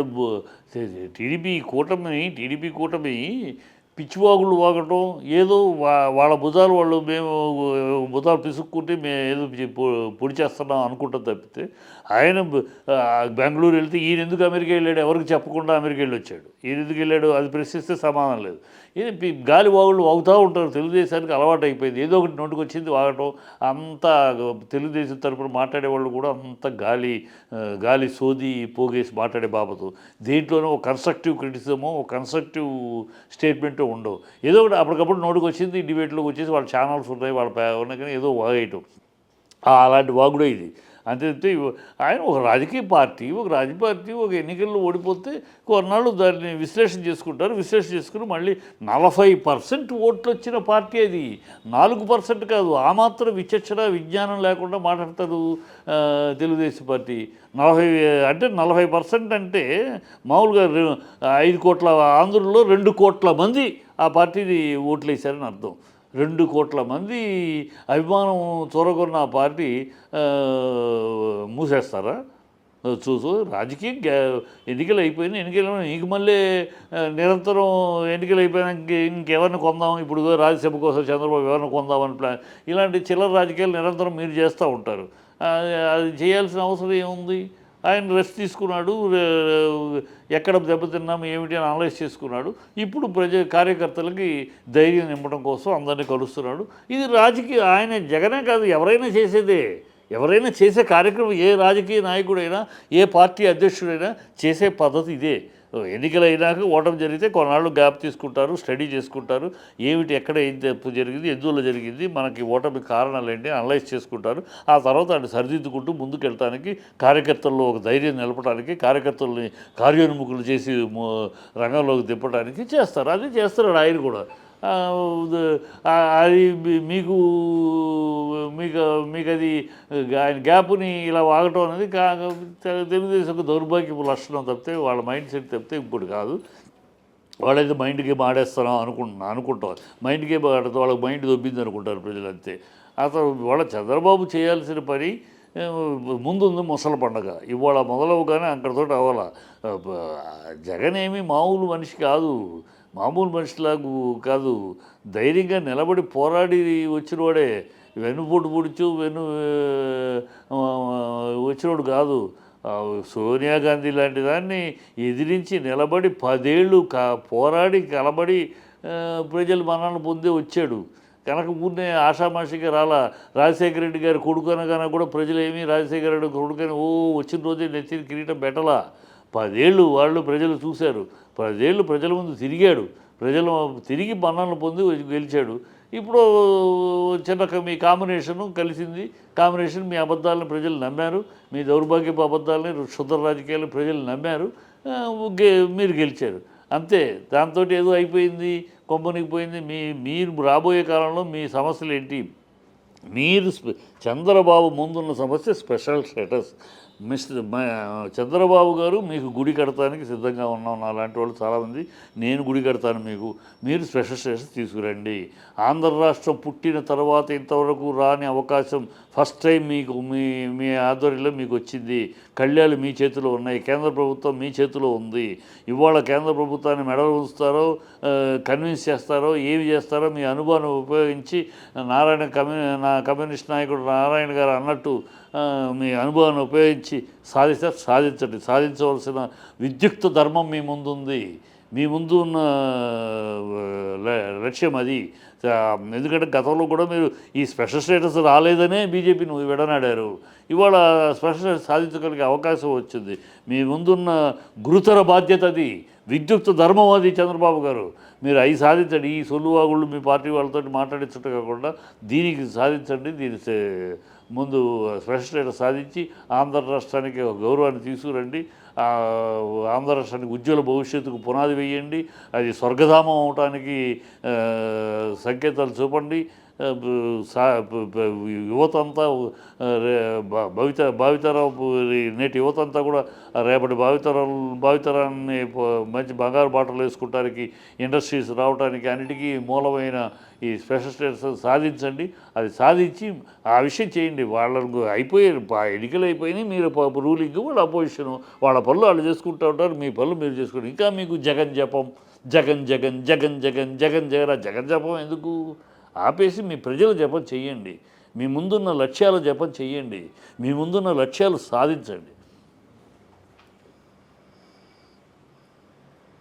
వాళ్ళు టీడీపీ కూటమి టీడీపీ కూటమి పిచ్చివాగుళ్ళు వాగటం ఏదో వా వాళ్ళ భుజాలు వాళ్ళు మేము భుజాలు పిసుక్కుంటే మేము ఏదో పొ- పొడి చేస్తున్నాం అనుకుంటాం తప్పితే ఆయన బెంగళూరు వెళ్తే ఈయన ఎందుకు అమెరికా వెళ్ళాడు? ఎవరికి చెప్పకుండా అమెరికా వెళ్ళి వచ్చాడు ఈయన ఎందుకు వెళ్ళాడు? అది ప్రశ్నిస్తే సమాధానం లేదు. ఇది గాలి వాగులు వాగుతూ ఉంటారు. తెలుగుదేశానికి అలవాటు అయిపోయింది. ఏదో ఒకటి నోటికి వచ్చింది వాగటం. అంతా తెలుగుదేశం తరపున మాట్లాడే వాళ్ళు కూడా అంత గాలి గాలి సోది పోగేసి మాట్లాడే బాబతు. దీంట్లోనే ఒక కన్స్ట్రక్టివ్ క్రిటిసిజము ఒక కన్స్ట్రక్టివ్ స్టేట్మెంట్ ఉండవు. ఏదో ఒకటి అప్పటికప్పుడు నోటికి వచ్చింది డిబేట్లోకి వచ్చేసి వాళ్ళ ఛానల్స్ ఉన్నాయి వాళ్ళ పే- ఉన్నాయి కానీ ఏదో వాగేయటం. అలాంటి వాగుడే ఇది. అంతే ఆయన ఒక రాజకీయ పార్టీ ఒక రాజకీయ పార్టీ ఒక ఎన్నికల్లో ఓడిపోతే కొన్నాళ్ళు దాన్ని విశ్లేషణ చేసుకుంటారు. విశ్లేషణ చేసుకుని మళ్ళీ నలభై పర్సెంట్ ఓట్లు వచ్చిన పార్టీ అది. నాలుగు పర్సెంట్ కాదు ఆ మాత్రం విచక్షణ విజ్ఞానం లేకుండా మాట్లాడతారు తెలుగుదేశం పార్టీ. నలభై అంటే నలభై పర్సెంట్ అంటే మామూలుగా ఐదు కోట్ల ఆంధ్రుల్లో రెండు కోట్ల మంది ఆ పార్టీని ఓట్లు వేశారని అర్థం. రెండు కోట్ల మంది అభిమానం చూరగొన్న ఆ పార్టీ మూసేస్తారా? చూసు రాజకీయం ఎన్నికలు అయిపోయినాయి ఎన్నికలు ఇంక మళ్ళీ నిరంతరం ఎన్నికలు అయిపోయినాక ఇంకెవరిని కొందాం? ఇప్పుడు రాజ్యసభ కోసం చంద్రబాబు ఎవరిని కొందామని ప్లాన్ ఇలాంటి చిల్లర రాజకీయాలు నిరంతరం మీరు చేస్తూ ఉంటారు. అది చేయాల్సిన అవసరం ఏముంది? ఆయన రెస్ట్ తీసుకున్నాడు ఎక్కడ దెబ్బతిన్నాము ఏమిటి అని అనలైజ్ చేసుకున్నాడు. ఇప్పుడు ప్రజ కార్యకర్తలకి ధైర్యం నింపడం కోసం అందరినీ కలుస్తున్నాడు. ఇది రాజకీయ ఆయన జగనే కాదు ఎవరైనా చేసేదే. ఎవరైనా చేసే కార్యక్రమం ఏ రాజకీయ నాయకుడైనా ఏ పార్టీ అధ్యక్షుడైనా చేసే పద్ధతి ఇదే. ఎన్నికలు అయినాక ఓటమి జరిగితే కొన్నాళ్ళు గ్యాప్ తీసుకుంటారు స్టడీ చేసుకుంటారు. ఏమిటి ఎక్కడ ఏం తప్పు జరిగింది ఎందువల్ల జరిగింది మనకి ఓటమి కారణాలు ఏంటి అనలైజ్ చేసుకుంటారు. ఆ తర్వాత అది సరిదిద్దుకుంటూ ముందుకెళ్ళటానికి కార్యకర్తల్లో ఒక ధైర్యం నిలపడానికి కార్యకర్తల్ని కార్యోన్ముఖులు చేసి రంగంలోకి తిప్పడానికి చేస్తారు. అది చేస్తున్నాడు ఆయన కూడా. అది మీకు మీకు మీకు అది ఆయన గ్యాప్ని ఇలా వాగటం అనేది కా తెలుగుదేశం ఒక దౌర్భాగ్యపు లక్షణం తప్పితే వాళ్ళ మైండ్ సెట్ తప్పితే ఇప్పుడు కాదు. వాళ్ళైతే మైండ్ గేమ్ ఆడేస్తున్నాం అనుకుంటున్నా అనుకుంటాం. మైండ్ గేమ్ ఆడితే వాళ్ళకి మైండ్ దొబ్బింది అనుకుంటారు ప్రజలు అంతే. వాళ్ళ చంద్రబాబు చేయాల్సిన పని ముందుంది ముసల పండగ. ఇవాళ మొదలవగానే అక్కడితో అవ్వాల. జగన్ ఏమి మామూలు మనిషి కాదు. మామూలు మనిషిలాగా కాదు. ధైర్యంగా నిలబడి పోరాడి వచ్చినవాడే. వెన్నుపోటు పొడుచు వెన్ను వచ్చినోడు కాదు. సోనియా గాంధీ లాంటి దాన్ని ఎదిరించి నిలబడి పదేళ్ళు కా పోరాడి కలబడి ప్రజలు ప్రజల పొందే వచ్చాడు. కనుక ఊరినే ఆషామాషిగా రాలా. రాజశేఖర రెడ్డి గారి కొడుకనగానే కూడా ప్రజలు ఏమీ రాజశేఖర రెడ్డి కొడుకని ఓ వచ్చిన రోజే నెత్తిన కిరీటం పెట్టలా. పదేళ్ళు వాళ్ళు ప్రజలు చూశారు. పదేళ్ళు ప్రజల ముందు తిరిగాడు. ప్రజలు తిరిగి మన్నలు పొంది గెలిచాడు. ఇప్పుడు చిన్న మీ కాంబినేషను కలిసింది. కాంబినేషన్ మీ అబద్ధాలను ప్రజలు నమ్మారు. మీ దౌర్భాగ్యపు అబద్ధాలని క్షుద్ర రాజకీయాలు ప్రజలు నమ్మారు. గె- మీరు గెలిచారు. అంతే. దాంతో ఏదో అయిపోయింది కొంపనికి పోయింది మీ మీరు రాబోయే కాలంలో మీ సమస్యలు ఏంటి మీరు చంద్రబాబు ముందున్న సమస్య స్పెషల్ స్టేటస్. మిస్టర్ చంద్రబాబు గారు మీకు గుడి కడతానికి సిద్ధంగా ఉన్నాం. అలాంటి వాళ్ళు చాలామంది నేను గుడి కడతాను మీకు. మీరు స్పెషల్ స్టేషన్ తీసుకురండి. ఆంధ్ర రాష్ట్రం పుట్టిన తర్వాత ఇంతవరకు రాని అవకాశం ఫస్ట్ టైం మీకు మీ మీ ఆధ్వర్యంలో మీకు వచ్చింది. కళ్యాణాలు మీ చేతిలో ఉన్నాయి. కేంద్ర ప్రభుత్వం మీ చేతిలో ఉంది. ఇవాళ కేంద్ర ప్రభుత్వాన్ని మెడలు ఉంచుతారో కన్విన్స్ చేస్తారో ఏమి చేస్తారో మీ అనుభవాన్ని ఉపయోగించి నారాయణ కమ్యూ నా కమ్యూనిస్ట్ నాయకుడు నారాయణ గారు అన్నట్టు మీ అనుభవాన్ని ఉపయోగించి సాధిస్తే సాధించండి. సాధించవలసిన విద్యుక్త ధర్మం మీ ముందుంది. మీ ముందు ఉన్న ల- లక్ష్యం అది. ఎందుకంటే గతంలో కూడా మీరు ఈ స్పెషల్ స్టేటస్ రాలేదనే బీజేపీని విడనాడారు. ఇవాళ స్పెషల్ స్టేటస్ సాధించగలిగే అవకాశం వచ్చింది. మీ ముందున్న గురుతర బాధ్యత అది. విద్యుక్త ధర్మం అది చంద్రబాబు గారు. మీరు అవి సాధించండి. ఈ సొల్లువాగుళ్ళు మీ పార్టీ వాళ్ళతో మాట్లాడించటం కాకుండా దీనికి సాధించండి. దీని ముందు స్పెషల్ సాధించి ఆంధ్ర రాష్ట్రానికి ఒక గౌరవాన్ని తీసుకురండి. ఆంధ్ర రాష్ట్రానికి ఉజ్వల భవిష్యత్తుకు పునాది వేయండి. అది స్వర్గధామం అవటానికి సంకేతాలు చూపండి. యువత అంతా రే- భవిత భావితరావు నేటి యువత అంతా కూడా రేపటి భావితరాలు భావితరాన్ని మంచి బంగారు బాటలు వేసుకుంటానికి ఇండస్ట్రీస్ రావడానికి అన్నిటికీ మూలమైన ఈ స్పెషల్ స్టేటస్ సాధించండి అది సాధించి ఆ విషయం చేయండి వాళ్ళకు అయిపోయారు ఎన్నికలు అయిపోయినాయి మీరు రూలింగ్ వాళ్ళ అపోజిషన్ వాళ్ళ పనులు వాళ్ళు చేసుకుంటూ ఉంటారు మీ పనులు మీరు చేసుకుంటారు ఇంకా మీకు జగన్ జపం జగన్ జగన్ జగన్ జగన్ జగన్ జగన్ జగన్ జపం ఎందుకు ఆపేసి మీ ప్రజల జపం చేయండి మీ ముందున్న లక్ష్యాల జపం చేయండి మీ ముందున్న లక్ష్యాలు సాధించండి.